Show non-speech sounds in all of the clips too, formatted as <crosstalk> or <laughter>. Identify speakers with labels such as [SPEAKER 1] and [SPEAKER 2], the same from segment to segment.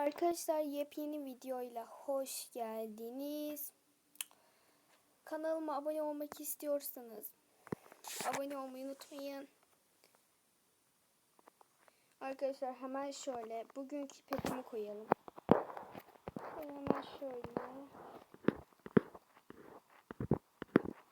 [SPEAKER 1] Arkadaşlar yepyeni videoyla hoş geldiniz. Kanalıma abone olmak istiyorsanız abone olmayı unutmayın. Arkadaşlar hemen şöyle bugünkü petimi koyalım. Hemen şöyle.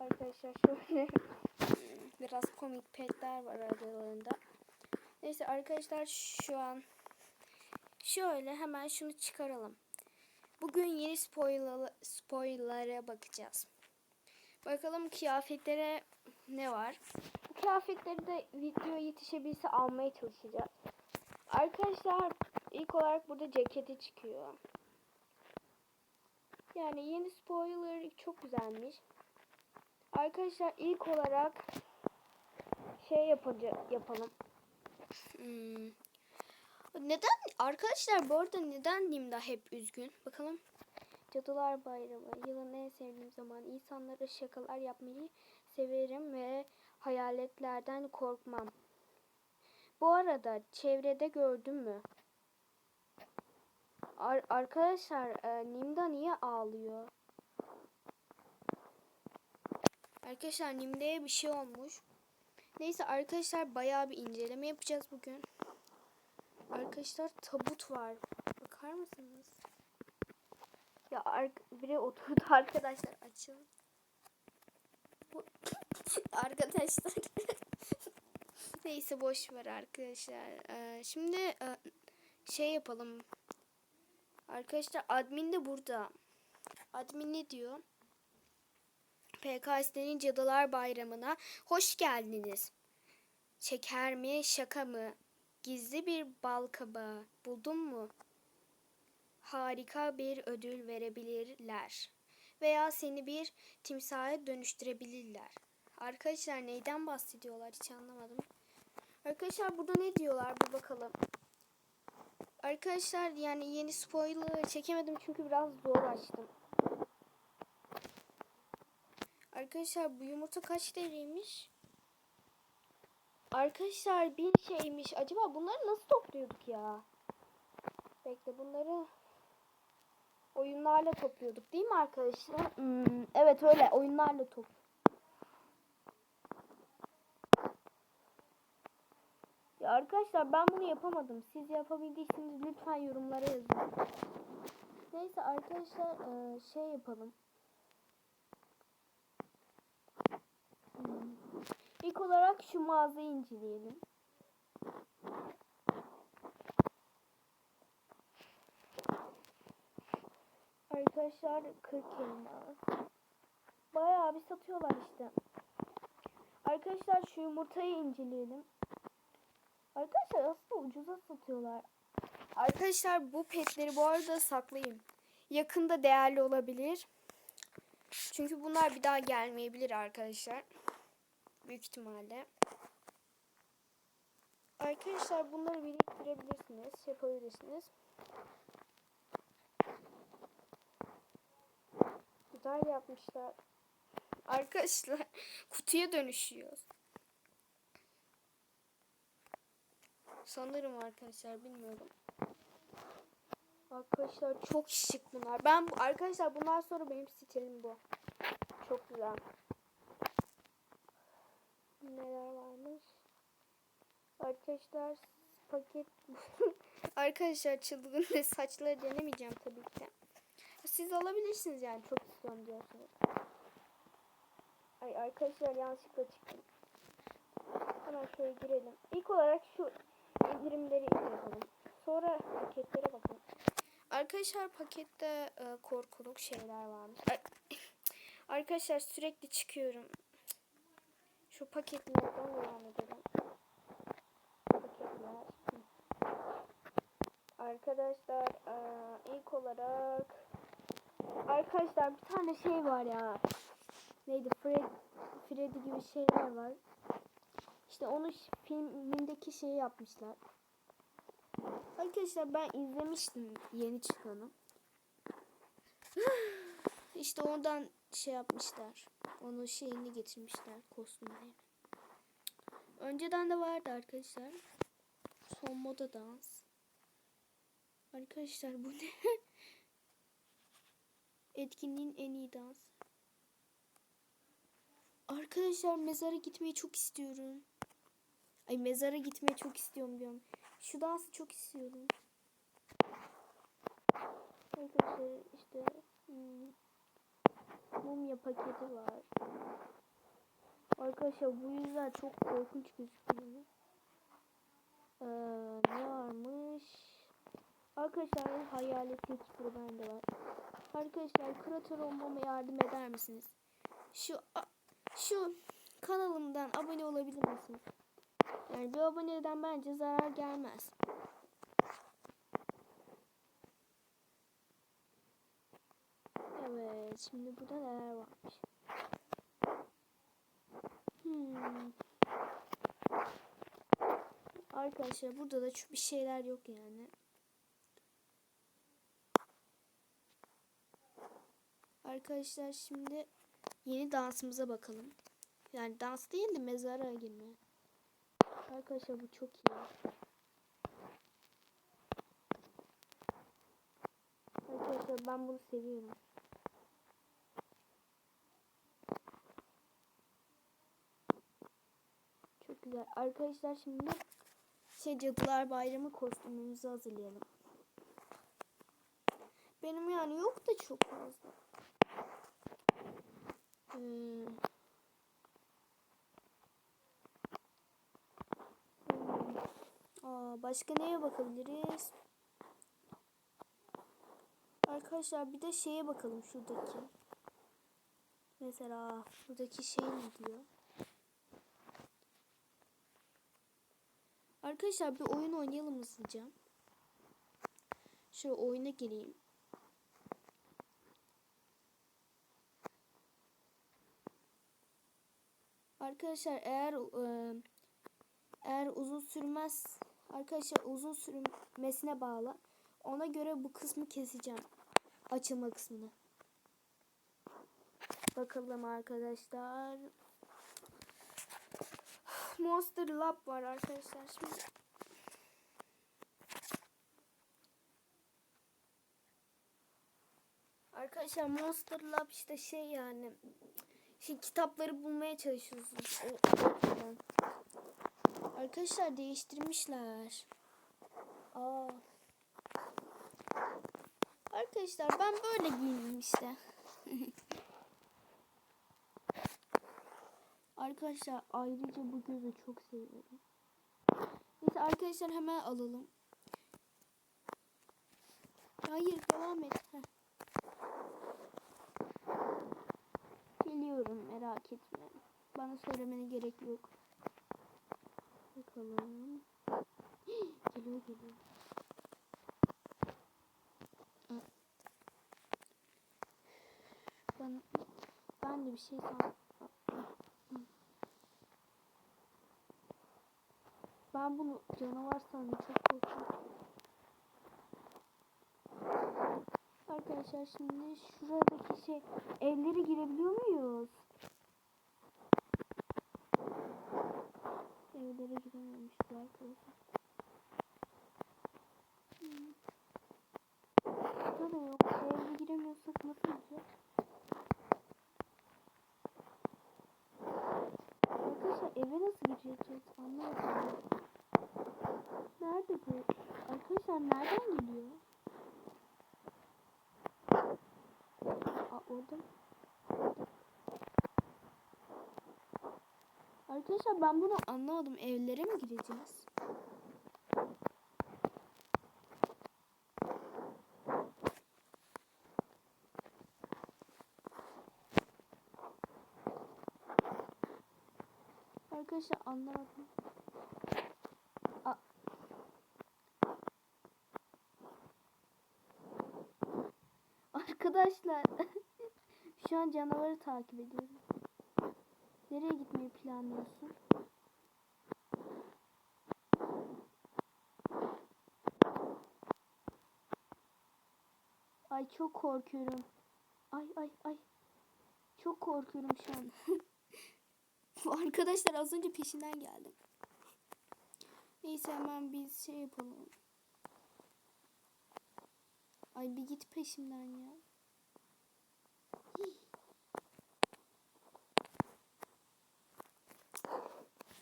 [SPEAKER 1] Arkadaşlar şöyle <laughs> biraz komik petler var aralarında. Neyse arkadaşlar şu an Şöyle hemen şunu çıkaralım. Bugün yeni spoiler, spoiler'a bakacağız. Bakalım kıyafetlere ne var. Bu kıyafetleri de video yetişebilse almaya çalışacağız. Arkadaşlar ilk olarak burada ceketi çıkıyor. Yani yeni spoiler çok güzelmiş. Arkadaşlar ilk olarak şey yapacak yapalım. Hmm. Neden arkadaşlar bu arada neden Nimda hep üzgün? Bakalım. Cadılar Bayramı yılın en sevdiğim zaman insanlara şakalar yapmayı severim ve hayaletlerden korkmam. Bu arada çevrede gördün mü? Ar arkadaşlar e, Nimda niye ağlıyor? Arkadaşlar Nimda'ya bir şey olmuş. Neyse arkadaşlar bayağı bir inceleme yapacağız bugün. Arkadaşlar tabut var. Bakar mısınız? Ya biri oturdu arkadaşlar açın. <laughs> Arkadaşlar <laughs> neyse boş ver arkadaşlar. Ee, şimdi e, şey yapalım. Arkadaşlar admin de burada. Admin ne diyor? PKS'nin Cadılar Bayramı'na hoş geldiniz. Şeker mi şaka mı? Gizli bir bal kabağı buldun mu? Harika bir ödül verebilirler. Veya seni bir timsaha dönüştürebilirler. Arkadaşlar neyden bahsediyorlar hiç anlamadım. Arkadaşlar burada ne diyorlar bir bakalım. Arkadaşlar yani yeni spoiler çekemedim çünkü biraz zor açtım. Arkadaşlar bu yumurta kaç deriymiş? Arkadaşlar bir şeymiş. Acaba bunları nasıl topluyorduk ya? Bekle bunları oyunlarla topluyorduk değil mi arkadaşlar? Hmm, evet öyle oyunlarla top. Ya arkadaşlar ben bunu yapamadım. Siz yapabildiyseniz lütfen yorumlara yazın. Neyse arkadaşlar şey yapalım. İlk olarak şu mağazayı inceleyelim. Arkadaşlar 40 elma. Bayağı bir satıyorlar işte. Arkadaşlar şu yumurtayı inceleyelim. Arkadaşlar aslında ucuza satıyorlar. Arkadaşlar bu petleri bu arada saklayın. Yakında değerli olabilir. Çünkü bunlar bir daha gelmeyebilir arkadaşlar. Büyük ihtimalle. Arkadaşlar bunları biriktirebilirsiniz. Yapabilirsiniz. Güzel yapmışlar. Arkadaşlar <laughs> kutuya dönüşüyor. Sanırım arkadaşlar bilmiyorum. Arkadaşlar çok şık bunlar. Ben arkadaşlar bundan sonra benim stilim bu. Çok güzel. Neler varmış? Arkadaşlar paket <laughs> Arkadaşlar çılgın ve saçları denemeyeceğim tabii ki. Siz alabilirsiniz yani çok istiyorum diyorsunuz. Ay arkadaşlar yanlışlıkla çıktım. Hemen şöyle girelim. İlk olarak şu indirimleri yapalım. Sonra paketlere bakalım. Arkadaşlar pakette e, korkuluk şeyler varmış. <coughs> Arkadaşlar sürekli çıkıyorum. Şu paketlerden devam edelim. Arkadaşlar e, ilk olarak arkadaşlar bir tane şey var ya. Neydi? Fred, Freddy gibi şeyler var. İşte onu filmindeki şeyi yapmışlar. Arkadaşlar ben izlemiştim yeni çıkanı. <sighs> İşte oradan şey yapmışlar. Onu şeyini getirmişler kostümleri. Önceden de vardı arkadaşlar. Son moda dans. Arkadaşlar bu ne? <laughs> Etkinliğin en iyi dansı. Arkadaşlar mezara gitmeyi çok istiyorum. Ay mezara gitmeyi çok istiyorum diyorum. Şu dansı çok istiyorum. Arkadaşlar işte hmm, mumya paketi var. Arkadaşlar bu yüzden çok korkunç gözüküyor. Ee, ne varmış? Arkadaşlar hayaletlik bu bende var. Arkadaşlar krater olmama yardım eder misiniz? Şu şu kanalımdan abone olabilir misiniz? Yani bir aboneden bence zarar gelmez. Evet, şimdi burada neler varmış? Hmm. Arkadaşlar burada da çok bir şeyler yok yani. Arkadaşlar şimdi yeni dansımıza bakalım. Yani dans değil de mezara girme. Arkadaşlar bu çok iyi. Arkadaşlar ben bunu seviyorum. Çok güzel. Arkadaşlar şimdi şey Cadılar Bayramı kostümümüzü hazırlayalım. Benim yani yok da çok fazla. Hmm. Başka neye bakabiliriz? Arkadaşlar bir de şeye bakalım şuradaki. Mesela buradaki şey ne diyor? Arkadaşlar bir oyun oynayalım hızlıca. Şöyle oyuna gireyim. Arkadaşlar eğer eğer uzun sürmez arkadaşlar uzun sürmesine bağlı. Ona göre bu kısmı keseceğim. Açılma kısmını. Bakalım arkadaşlar. Monster Lab var arkadaşlar. Şimdi Arkadaşlar Monster Lab işte şey yani şey kitapları bulmaya o- Arkadaşlar değiştirmişler. Aa. Arkadaşlar ben böyle giyindim işte. <laughs> Arkadaşlar ayrıca bu gözü çok seviyorum. Neyse arkadaşlar hemen alalım. Hayır devam et. Heh. Geliyorum merak etme. Bana söylemene gerek yok. Bakalım. geliyor geliyor. Ben, ben de bir şey san. Ben bunu canavar sandım çok korktum. Arkadaşlar şimdi şuradaki şey evlere girebiliyor muyuz? Evlere girememişiz arkadaşlar. Hmm. Burada da yok. Evde giremiyorsak nasıl gireceğiz? Arkadaşlar eve nasıl gireceğiz? Anlamadım. Nerede bu? Arkadaşlar nereden geliyor? Mı? Arkadaşlar ben bunu anlamadım. Evlere mi gireceğiz? Arkadaşlar anlamadım. Aa. Arkadaşlar <laughs> şu an canavarı takip ediyorum. Nereye gitmeyi planlıyorsun? Ay çok korkuyorum. Ay ay ay. Çok korkuyorum şu an. <laughs> Arkadaşlar az önce peşinden geldim. Neyse hemen biz şey yapalım. İsmail bir git peşimden ya.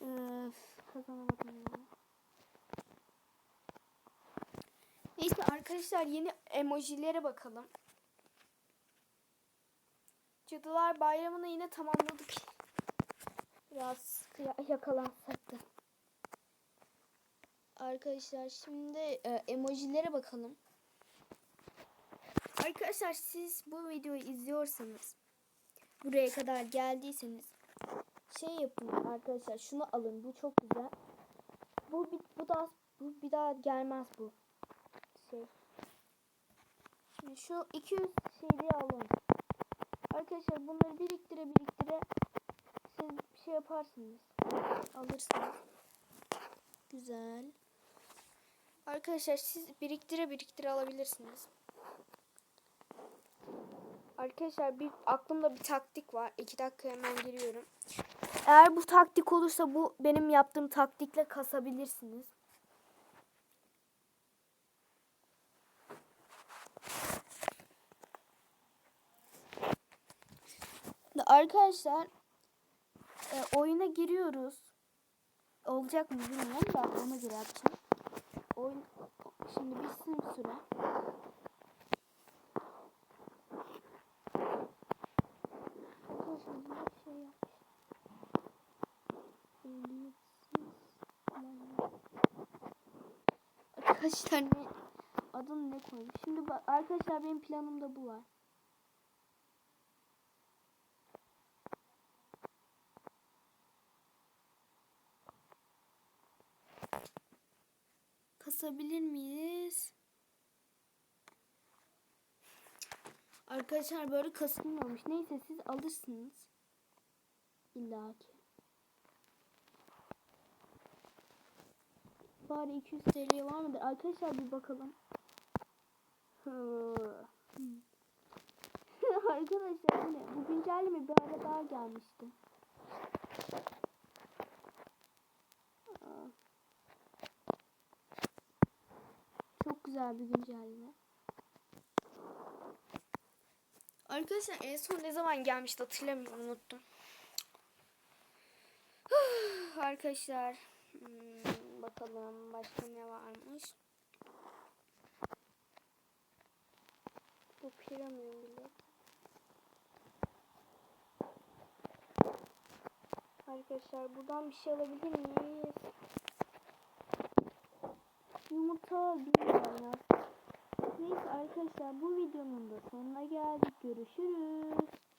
[SPEAKER 1] Öf. Neyse arkadaşlar yeni emojilere bakalım. Cadılar Bayramı'nı yine tamamladık. Biraz ya- yakalansak da. Arkadaşlar şimdi e, emojilere bakalım. Arkadaşlar siz bu videoyu izliyorsanız buraya kadar geldiyseniz şey yapın arkadaşlar şunu alın bu çok güzel. Bu bir, bu da bu bir daha gelmez bu şey. Şimdi şu 200 şeyi alın. Arkadaşlar bunları biriktire biriktire siz bir şey yaparsınız. Alırsınız. Güzel. Arkadaşlar siz biriktire biriktire alabilirsiniz. Arkadaşlar bir aklımda bir taktik var. İki dakika hemen giriyorum. Eğer bu taktik olursa bu benim yaptığım taktikle kasabilirsiniz. Arkadaşlar e, oyuna giriyoruz. Olacak mı bilmiyorum da ona göre yapacağım. Oyun şimdi bitsin süre. Arkadaşlar yine bir şey yapmış. Arkadaşlar ne adını ne koymuş? Şimdi bak arkadaşlar benim planımda bu var. Kasabilir miyiz? Arkadaşlar böyle kasılmıyormuş. Neyse siz alırsınız. İlla ki. Bari 200 TL var mıdır? Arkadaşlar bir bakalım. <laughs> Arkadaşlar bu ne? Bu güncelleme bir ara daha gelmişti. Çok güzel bir güncelleme. Arkadaşlar en son ne zaman gelmişti hatırlamıyorum unuttum. <sighs> Arkadaşlar hmm, bakalım başka ne varmış. Bu piramidin bile. Arkadaşlar buradan bir şey alabilir miyiz? Yumurta bilmiyorum ya. Neyse arkadaşlar bu videonun da sonuna geldik. Görüşürüz.